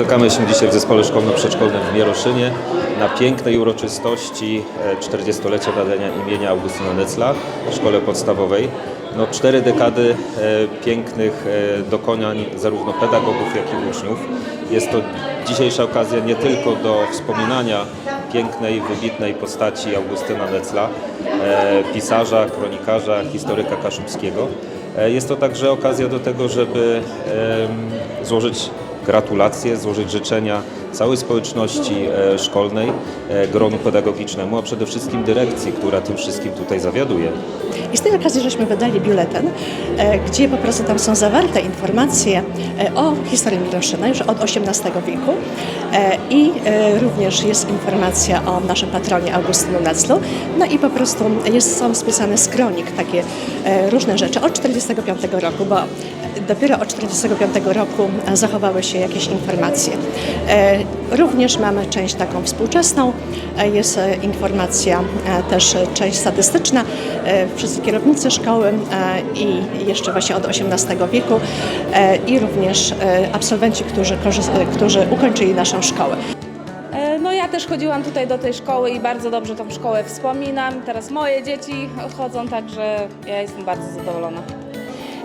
Spotykamy się dzisiaj w Zespole Szkolno-Przedszkolnym w Mieroszynie na pięknej uroczystości e, 40-lecia nadania imienia Augustyna Necla w szkole podstawowej. No, cztery dekady e, pięknych e, dokonań zarówno pedagogów, jak i uczniów. Jest to dzisiejsza okazja nie tylko do wspominania pięknej, wybitnej postaci Augustyna Necla, e, pisarza, kronikarza, historyka kaszubskiego. E, Jest to także okazja do tego, żeby złożyć gratulacje, złożyć życzenia całej społeczności e, szkolnej, e, gronu pedagogicznemu, a przede wszystkim dyrekcji, która tym wszystkim tutaj zawiaduje. I z tej okazji żeśmy wydali biuletyn, e, gdzie po prostu tam są zawarte informacje o historii Miroszyna już od XVIII wieku i również jest informacja o naszym patronie Augustynu Neclu. No i po prostu jest, są spisane z kronik takie różne rzeczy od 45 roku, bo dopiero od 45 roku zachowały się jakieś informacje. Również mamy część taką współczesną, e, jest e, informacja e, też część statystyczna, wszyscy kierownicy szkoły i jeszcze właśnie od XVIII wieku i również absolwenci, którzy, którzy ukończyli naszą szkołę. No ja też chodziłam tutaj do tej szkoły i bardzo dobrze tą szkołę wspominam. Teraz moje dzieci chodzą, także ja jestem bardzo zadowolona.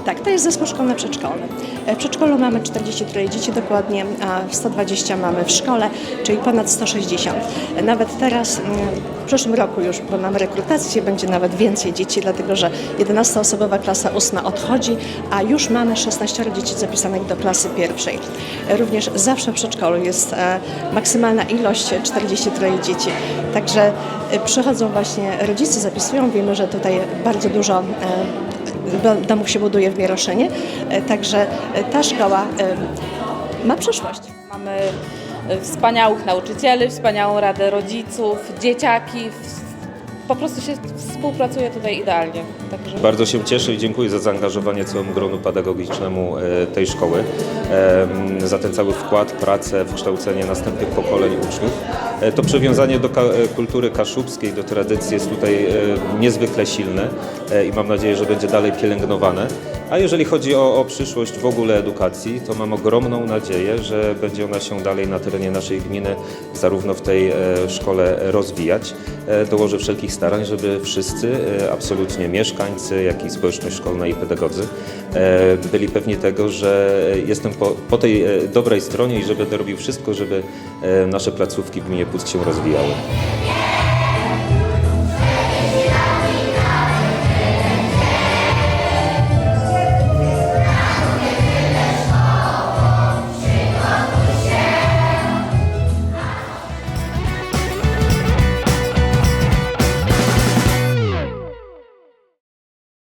Tak, to jest zespół szkolno-przedszkolny. E, W przedszkolu mamy 43 dzieci dokładnie, a 120 mamy w szkole, czyli ponad 160. E, Nawet teraz, mm, w przyszłym roku już, bo mamy rekrutację, będzie nawet więcej dzieci, dlatego że 11-osobowa klasa ustna odchodzi, a już mamy 16 dzieci zapisanych do klasy pierwszej. E, Również zawsze w przedszkolu jest maksymalna ilość 43 dzieci. Także przychodzą właśnie rodzice, zapisują, wiemy, że tutaj bardzo dużo domów się buduje w Mieroszynie, e, także e, ta szkoła e, ma przyszłość. Mamy wspaniałych nauczycieli, wspaniałą radę rodziców, dzieciaki. Po prostu się współpracuje tutaj idealnie. Także... Bardzo się cieszę i dziękuję za zaangażowanie całemu gronu pedagogicznemu tej szkoły, za ten cały wkład, pracę w kształcenie następnych pokoleń uczniów. E, To przywiązanie do e, kultury kaszubskiej, do tradycji jest tutaj e, niezwykle silne i mam nadzieję, że będzie dalej pielęgnowane. A jeżeli chodzi o, o przyszłość w ogóle edukacji, to mam ogromną nadzieję, że będzie ona się dalej na terenie naszej gminy, zarówno w tej szkole rozwijać. Dołożę wszelkich starań, żeby wszyscy, absolutnie mieszkańcy, jak i społeczność szkolna i pedagodzy, byli pewni tego, że jestem po, po tej dobrej stronie i że będę robił wszystko, żeby nasze placówki w gminie województw się rozwijały.